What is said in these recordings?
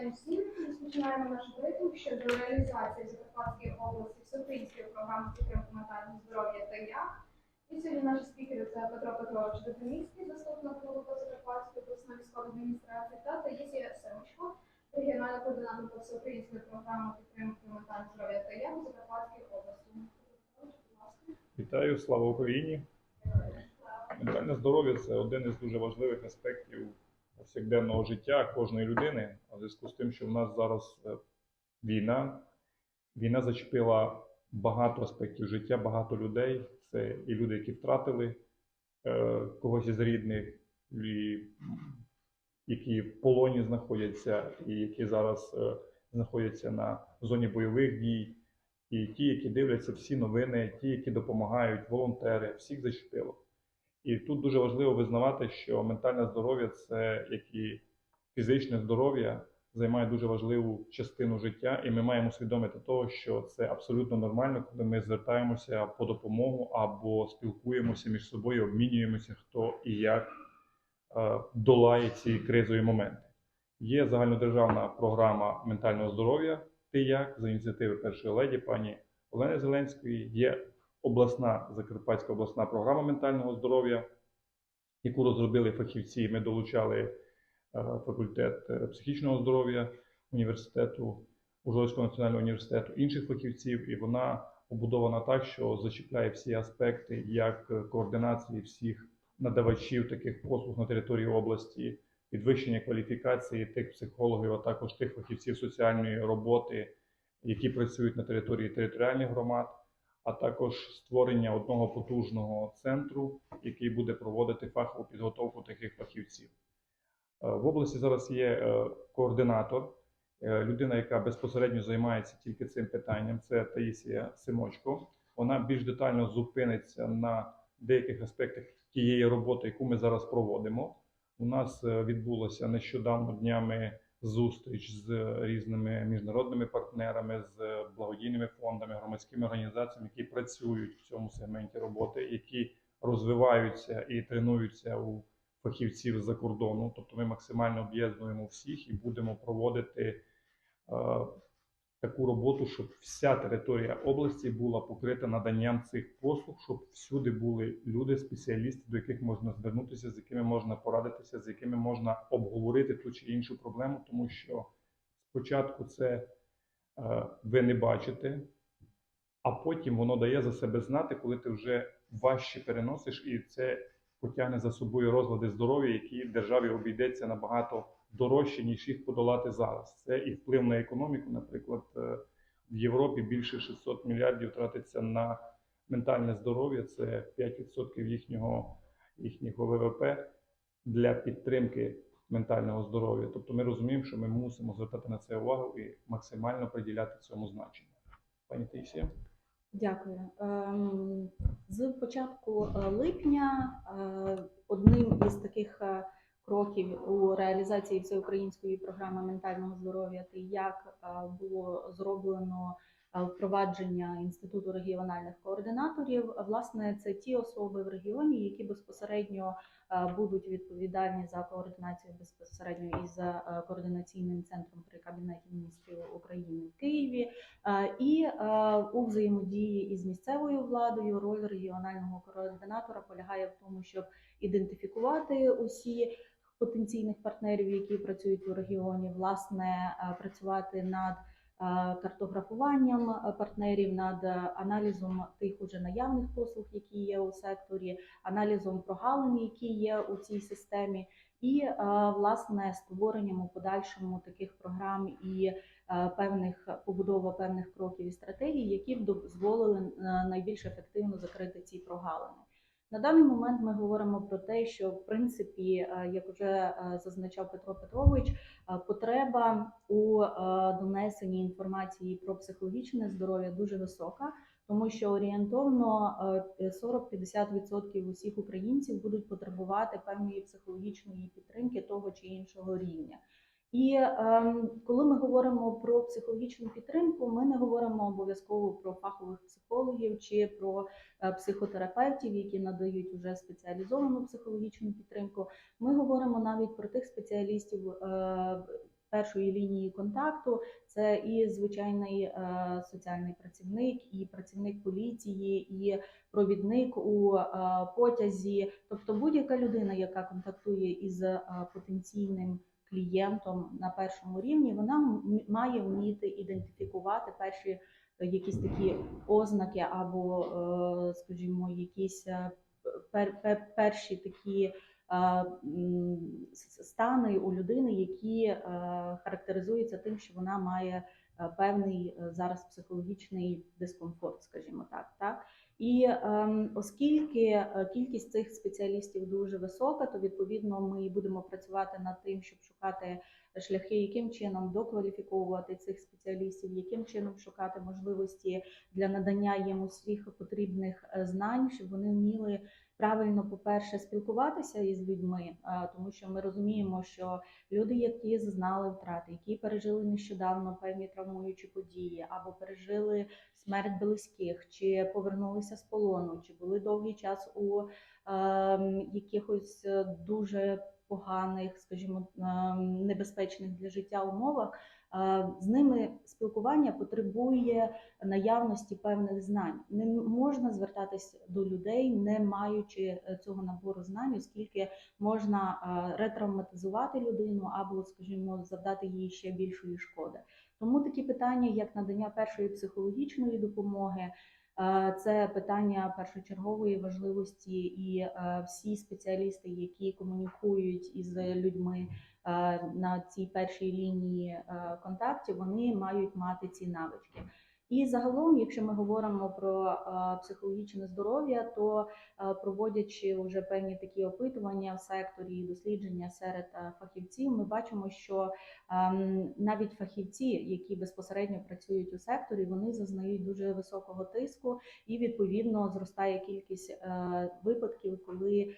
день усім. Розпочинаємо наш брифінг щодо реалізації Закарпатської області всеукраїнської програми підтримки ментального здоров'я та я. І сьогодні наші спікери це Петро Петрович Доброміський, заступник голови Закарпатської обласної військової адміністрації та Таїсія Семочко, регіональна координаторка всеукраїнської програми підтримки ментального здоров'я та я у Закарпатській області. Вітаю, слава Україні! Ментальне здоров'я це один із дуже важливих аспектів повсякденного життя кожної людини. А зв'язку з тим, що в нас зараз е, війна, війна зачепила багато аспектів життя, багато людей. Це і люди, які втратили е, когось із рідних, і які в полоні знаходяться, і які зараз е, знаходяться на зоні бойових дій. І ті, які дивляться всі новини, ті, які допомагають, волонтери, всіх зачепило. І тут дуже важливо визнавати, що ментальне здоров'я це як і фізичне здоров'я займає дуже важливу частину життя, і ми маємо усвідомити того, що це абсолютно нормально, коли ми звертаємося по допомогу або спілкуємося між собою, обмінюємося, хто і як е, долає ці кризові моменти. Є загальнодержавна програма ментального здоров'я ти як за ініціативи першої леді пані Олени Зеленської. Є обласна Закарпатська обласна програма ментального здоров'я, яку розробили фахівці. Ми долучали е, факультет е, психічного здоров'я університету, Ужгородського національного університету, інших фахівців, і вона побудована так, що зачіпляє всі аспекти як координації всіх надавачів таких послуг на території області, підвищення кваліфікації тих психологів, а також тих фахівців соціальної роботи, які працюють на території територіальних громад, а також створення одного потужного центру, який буде проводити фахову підготовку таких фахівців. Е, В області зараз є е, координатор, е, людина, яка безпосередньо займається тільки цим питанням. Це Таїсія Симочко. Вона більш детально зупиниться на деяких аспектах тієї роботи, яку ми зараз проводимо. У нас відбулося нещодавно днями зустріч з різними міжнародними партнерами, з благодійними фондами, громадськими організаціями, які працюють в цьому сегменті роботи, які розвиваються і тренуються у фахівців з-за кордону. Тобто ми максимально об'єднуємо всіх і будемо проводити е, таку роботу, щоб вся територія області була покрита наданням цих послуг, щоб всюди були люди, спеціалісти, до яких можна звернутися, з якими можна порадитися, з якими можна обговорити ту чи іншу проблему, тому що спочатку це е, ви не бачите, а потім воно дає за себе знати, коли ти вже важче переносиш, і це потягне за собою розлади здоров'я, які державі обійдеться набагато дорожче, ніж їх подолати зараз. Це і вплив на економіку. Наприклад, е, в Європі більше 600 мільярдів тратиться на ментальне здоров'я, це 5% їхнього, їхнього ВВП для підтримки ментального здоров'я. Тобто ми розуміємо, що ми мусимо звертати на це увагу і максимально приділяти цьому значення. Пані Таїсія? Дякую. Ем, З початку е, липня е, одним із таких кроків у реалізації всеукраїнської програми ментального здоров'я «Ти як е, було зроблено е, впровадження інституту регіональних координаторів. Власне, це ті особи в регіоні, які безпосередньо е, будуть відповідальні за координацію безпосередньо із е, координаційним центром при кабінеті міністрів України в Києві. І у взаємодії із місцевою владою роль регіонального координатора полягає в тому, щоб ідентифікувати усі потенційних партнерів, які працюють у регіоні, власне, е, працювати над е, картографуванням е, партнерів, над аналізом тих уже наявних послуг, які є у секторі, аналізом прогалин, які є у цій системі, і власне створенням у подальшому таких програм і певних побудова певних кроків і стратегій, які б дозволили найбільш ефективно закрити ці прогалини. На даний момент ми говоримо про те, що в принципі, е, як вже е, зазначав Петро Петрович, е, потреба у донесенні інформації про психологічне здоров'я дуже висока, тому що орієнтовно е, 40-50% усіх українців будуть потребувати певної психологічної підтримки того чи іншого рівня. І ем, коли ми говоримо про психологічну підтримку, ми не говоримо обов'язково про фахових психологів чи про е, психотерапевтів, які надають уже спеціалізовану психологічну підтримку. Ми говоримо навіть про тих спеціалістів, е, першої лінії контакту це і звичайний е, соціальний працівник, і працівник поліції, і провідник у е, потязі, тобто будь-яка людина, яка контактує із е, потенційним клієнтом на першому рівні, вона має вміти ідентифікувати перші е, якісь такі ознаки або, е, скажімо, якісь е, пер, пер, перші такі стани у людини, які характеризуються тим, що вона має певний зараз психологічний дискомфорт, скажімо так. так? І ем, оскільки е, кількість цих спеціалістів дуже висока, то відповідно ми будемо працювати над тим, щоб шукати шляхи, яким чином докваліфіковувати цих спеціалістів, яким чином шукати можливості для надання їм усіх потрібних е, знань, щоб вони вміли правильно, по-перше, спілкуватися із людьми, е, тому що ми розуміємо, що люди, які зазнали втрати, які пережили нещодавно певні травмуючі події, або пережили смерть близьких, чи повернулися з полону, чи були довгий час у ем, якихось е, дуже поганих, скажімо, ем, небезпечних для життя умовах. З ними спілкування потребує наявності певних знань. Не можна звертатись до людей, не маючи е, цього набору знань, оскільки можна е, ретравматизувати людину або, скажімо, завдати їй ще більшої шкоди. Тому такі питання, як надання першої психологічної допомоги, е, це питання першочергової важливості, і всі спеціалісти, які комунікують із людьми на цій першій лінії е, контактів, вони мають мати ці навички. І загалом, якщо ми говоримо про е, психологічне здоров'я, то е, проводячи вже певні такі опитування в секторі дослідження серед е, фахівців, ми бачимо, що ем, навіть фахівці, які безпосередньо працюють у секторі, вони зазнають дуже високого тиску, і відповідно зростає кількість е, випадків, коли е,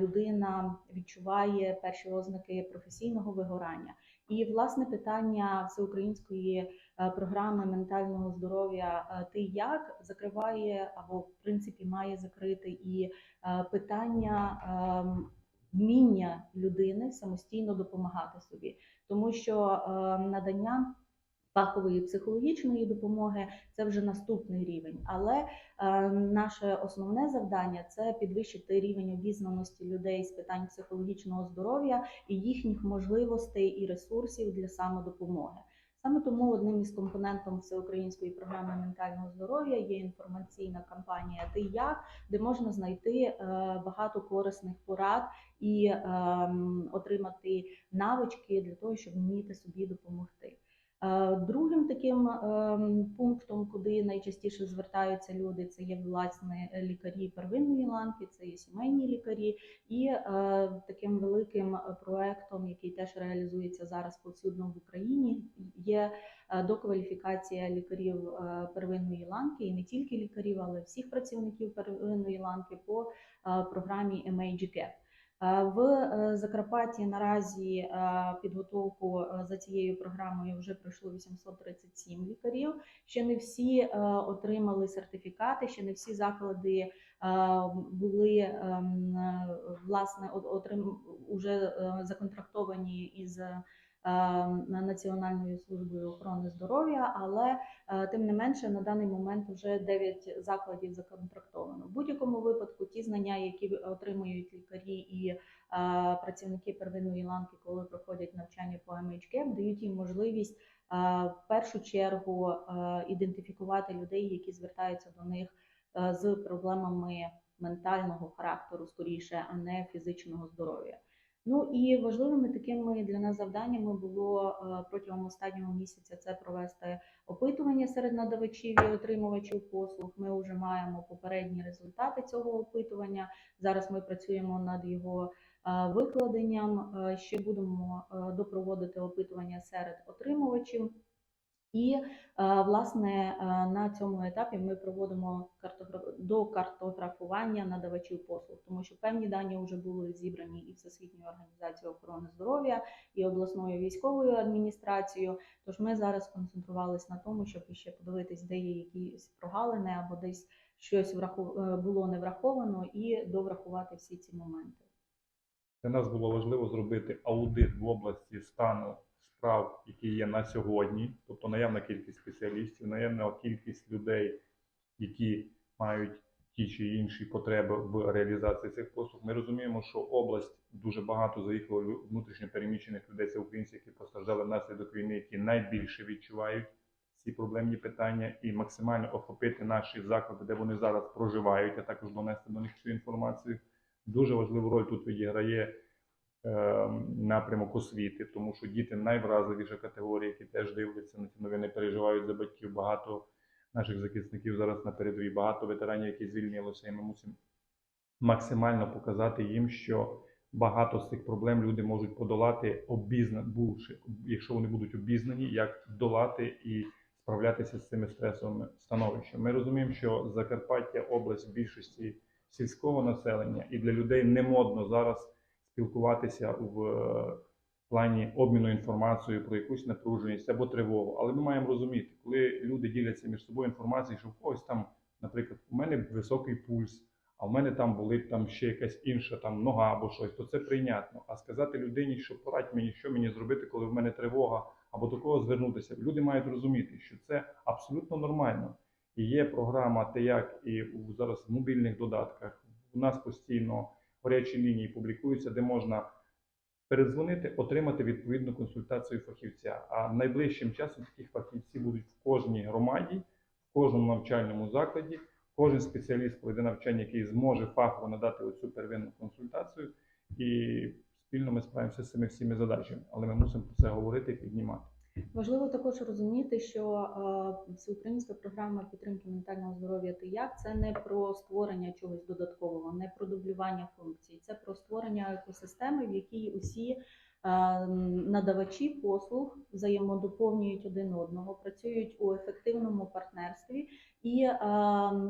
людина відчуває перші ознаки професійного вигорання. І власне питання всеукраїнської е, програми ментального здоров'я е, Ти як закриває або в принципі має закрити і е, питання ем, вміння людини самостійно допомагати собі, тому що е, надання фахової психологічної допомоги це вже наступний рівень. Але е, наше основне завдання це підвищити рівень обізнаності людей з питань психологічного здоров'я і їхніх можливостей і ресурсів для самодопомоги. Саме тому одним із компонентів всеукраїнської програми ментального здоров'я є інформаційна кампанія Ти як, де можна знайти е, багато корисних порад і ем, отримати навички для того, щоб вміти собі допомогти. Е, Другим таким ем, пунктом, куди найчастіше звертаються люди, це є власне лікарі первинної ланки, це є сімейні лікарі, і е, таким великим проектом, який теж реалізується зараз повсюдно в Україні, є е, докваліфікація лікарів е, первинної ланки, і не тільки лікарів, але всіх працівників первинної ланки по е, програмі MAGCAP. В е, Закарпатті наразі підготовку е, за цією програмою вже пройшло 837 лікарів. Ще не всі е, отримали сертифікати, ще не всі заклади були ем, власне от- отрим уже законтрактовані із Національною службою охорони здоров'я, але е, тим не менше на даний момент вже 9 закладів законтрактовано. В будь-якому випадку ті знання, які отримують лікарі і е, працівники первинної ланки, коли проходять навчання по MHCAP, дають їм можливість е, в першу чергу е, ідентифікувати людей, які звертаються до них е, з проблемами ментального характеру, скоріше, а не фізичного здоров'я. Ну і важливими такими для нас завданнями було е, протягом останнього місяця це провести опитування серед надавачів і отримувачів послуг. Ми вже маємо попередні результати цього опитування. Зараз ми працюємо над його е, викладенням. Е, Ще будемо допроводити опитування серед отримувачів. І е, власне е, на цьому етапі ми проводимо картограф... докартографування надавачів послуг, тому що певні дані вже були зібрані і Всесвітньою організацією охорони здоров'я, і обласною військовою адміністрацією. Тож ми зараз концентрувалися на тому, щоб ще подивитись, де є якісь прогалини або десь щось е, було не враховано, і доврахувати всі ці моменти. Для нас було важливо зробити аудит в області стану справ, які є на сьогодні, тобто наявна кількість спеціалістів, наявна кількість людей, які мають ті чи інші потреби в реалізації цих послуг. Ми розуміємо, що область дуже багато заїхало внутрішньо переміщених людей, це українці, які постраждали внаслідок війни, які найбільше відчувають ці проблемні питання, і максимально охопити наші заклади, де вони зараз проживають, а також донести до них цю інформацію. Дуже важливу роль тут відіграє напрямок освіти, тому що діти найвразливіша категорія, які теж дивляться на ці новини, переживають за батьків. Багато наших захисників зараз на передовій, багато ветеранів, які звільнилися, і ми мусимо максимально показати їм, що багато з цих проблем люди можуть подолати, обізна, бувши, якщо вони будуть обізнані, як долати і справлятися з цими стресовими становищами. Ми розуміємо, що Закарпаття область в більшості сільського населення, і для людей не модно зараз спілкуватися в е, плані обміну інформацією про якусь напруженість або тривогу. Але ми маємо розуміти, коли люди діляться між собою інформацією, що в когось там, наприклад, у мене високий пульс, а в мене там болить там ще якась інша там нога або щось, то це прийнятно. А сказати людині, що порадь мені, що мені зробити, коли в мене тривога, або до кого звернутися. Люди мають розуміти, що це абсолютно нормально. І є програма ТЕЯК і у- зараз в мобільних додатках. У нас постійно гарячі лінії публікуються, де можна передзвонити, отримати відповідну консультацію фахівця. А найближчим часом такі фахівці будуть в кожній громаді, в кожному навчальному закладі. Кожен спеціаліст пройде навчання, який зможе фахово надати оцю первинну консультацію, і спільно ми справимося з цими всіми задачами. Але ми мусимо про це говорити і піднімати. Важливо також розуміти, що е, всеукраїнська програма підтримки ментального здоров'я ти як це не про створення чогось додаткового, не про дублювання функцій, це про створення екосистеми, в якій усі е, надавачі послуг взаємодоповнюють один одного, працюють у ефективному партнерстві і, е,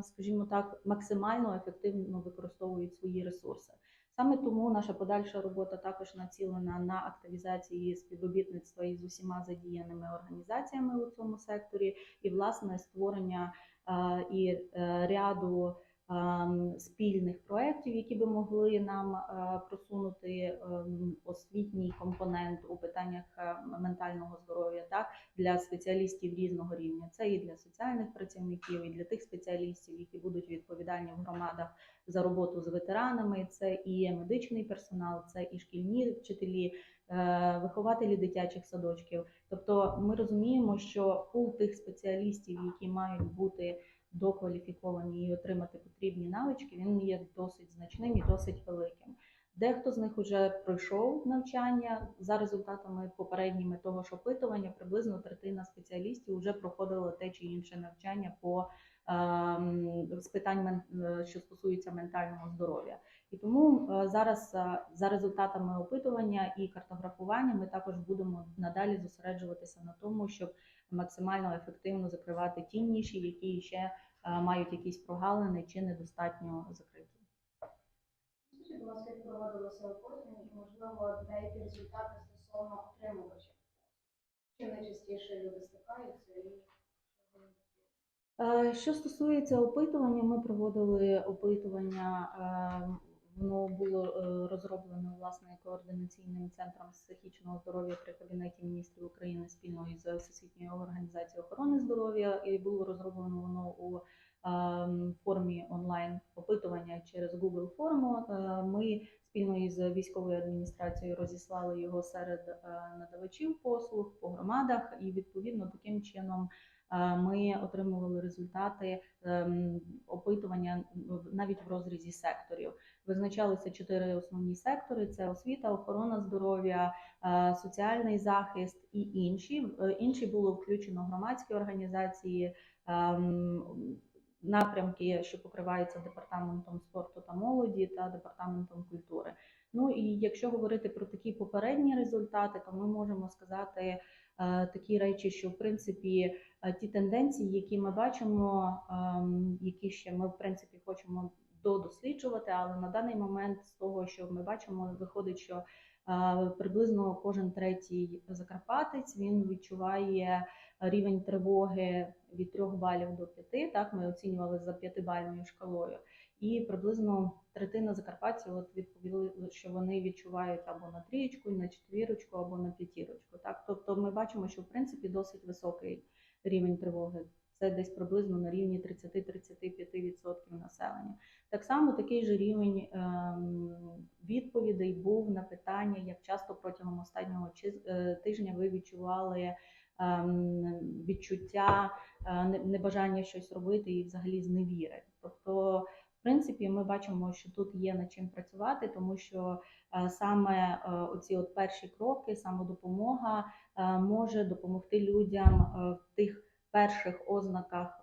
скажімо так, максимально ефективно використовують свої ресурси. Саме тому наша подальша робота також націлена на активізації співробітництва із усіма задіяними організаціями у цьому секторі, і власне створення е, і е, ряду спільних проєктів, які би могли нам е, просунути ем, освітній компонент у питаннях е, ментального здоров'я, так для спеціалістів різного рівня. Це і для соціальних працівників, і для тих спеціалістів, які будуть відповідальні в громадах за роботу з ветеранами. Це і медичний персонал, це і шкільні вчителі, е, вихователі дитячих садочків. Тобто, ми розуміємо, що пул тих спеціалістів, які мають бути докваліфіковані і отримати потрібні навички, він є досить значним і досить великим. Дехто з них вже пройшов навчання за результатами попередніми того ж опитування. Приблизно третина спеціалістів вже проходила те чи інше навчання по ем, з питань е, що стосуються ментального здоров'я. І тому е, зараз е, за результатами опитування і картографування ми також будемо надалі зосереджуватися на тому, щоб максимально ефективно закривати ті ніші, які ще е, мають якісь прогалини чи недостатньо закриті. Скажіть, будь ласка, як проводилося опитування, і, можливо, деякі результати стосовно отримувачів. Чим найчастіше люди стикаються і Е, Що стосується опитування, ми проводили опитування. Воно було е, розроблено власне координаційним центром психічного здоров'я при кабінеті міністрів України спільно із Всесвітньою організацією охорони здоров'я, і було розроблено воно у ем, формі онлайн опитування через Google форму. Е, Ми спільно із військовою адміністрацією розіслали його серед е, надавачів послуг по громадах, і відповідно таким чином. Ми отримували результати ем, опитування навіть в розрізі секторів. Визначалися чотири основні сектори: це освіта, охорона здоров'я, е, соціальний захист і інші. Е, інші було включено громадські організації. ем, Напрямки, що покриваються департаментом спорту та молоді та департаментом культури. Ну і якщо говорити про такі попередні результати, то ми можемо сказати е, такі речі, що в принципі ті тенденції, які ми бачимо, ем, які ще ми в принципі хочемо додосліджувати, але на даний момент з того, що ми бачимо, виходить, що е, приблизно кожен третій закарпатець він відчуває рівень тривоги від 3 балів до 5. Так ми оцінювали за п'ятибальною шкалою. І приблизно третина закарпатців от відповіли, що вони відчувають або на трієчку, на четвірочку, або на п'ятірочку. Так, тобто ми бачимо, що в принципі досить високий рівень тривоги. Це десь приблизно на рівні 30-35% населення. Так само такий же рівень ем, відповідей був на питання, як часто протягом останнього е, тижня ви відчували ем, відчуття е, небажання щось робити і взагалі зневіри. Тобто, в принципі, ми бачимо, що тут є над чим працювати, тому що е, саме оці от перші кроки, самодопомога може допомогти людям в тих перших ознаках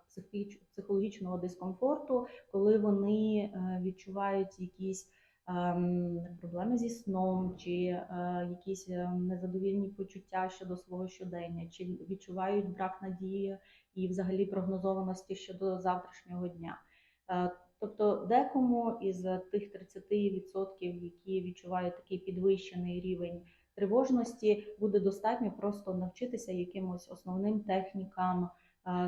психологічного дискомфорту, коли вони е, відчувають якісь ем, проблеми зі сном, чи е, якісь е, незадовільні почуття щодо свого щодення, чи відчувають брак надії і взагалі прогнозованості щодо завтрашнього дня. Тобто декому із тих 30%, які відчувають такий підвищений рівень тривожності, буде достатньо просто навчитися якимось основним технікам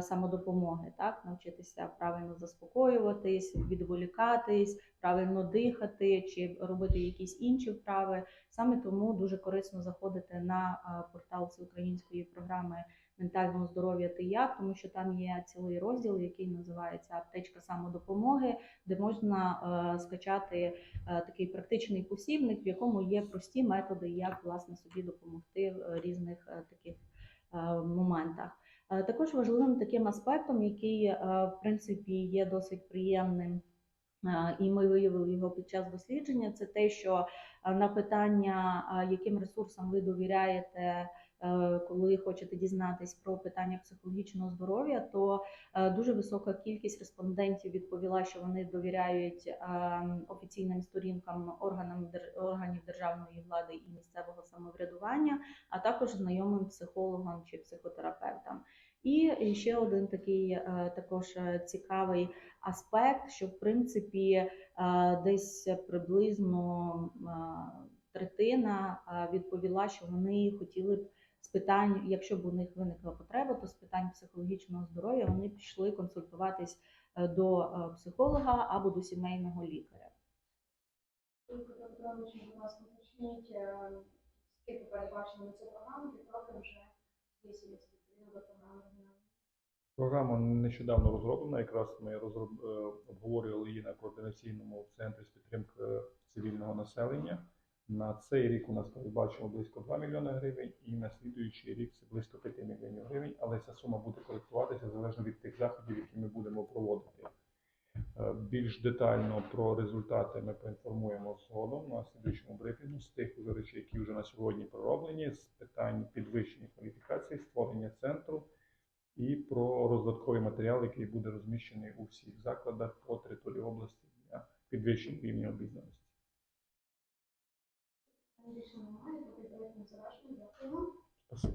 самодопомоги, так навчитися правильно заспокоюватись, відволікатись, правильно дихати чи робити якісь інші вправи. Саме тому дуже корисно заходити на е, портал всеукраїнської програми ментального здоров'я ти як, тому що там є цілий розділ, який називається аптечка самодопомоги, де можна е, скачати е, такий практичний посібник, в якому є прості методи, як власне собі допомогти в різних е, таких е, моментах. Також важливим таким аспектом, який е, в принципі є досить приємним. І ми виявили його під час дослідження. Це те, що е, на питання, яким ресурсам ви довіряєте, коли хочете дізнатись про питання психологічного здоров'я, то е, дуже висока кількість респондентів відповіла, що вони довіряють е, офіційним сторінкам органам органів державної влади і місцевого самоврядування, а також знайомим психологам чи психотерапевтам. І ще один такий е, також е, цікавий аспект, що в принципі е, десь приблизно е, третина е, відповіла, що вони хотіли б питань, якщо б у них виникла потреба, то з питань психологічного здоров'я вони пішли консультуватись е, до е, психолога або до сімейного лікаря. Е, скільки передбачено на цю програму, які вже здійснюються відповідно до програми. Програма нещодавно розроблена. Якраз ми розроб... обговорювали її на координаційному центрі з підтримки цивільного населення. На цей рік у нас передбачено близько 2 мільйони гривень, і на слідуючий рік це близько 5 мільйонів гривень, але ця сума буде коректуватися залежно від тих заходів, які ми будемо проводити. Е, Більш детально про результати ми поінформуємо згодом на слідуючому брифінгу з тих вже речей, які вже на сьогодні пророблені, з питань підвищення кваліфікації, створення центру і про роздатковий матеріал, який буде розміщений у всіх закладах по території області для підвищення рівня обізнаності. Більше немає, такий проєкт не. Дякую вам. Спасибо.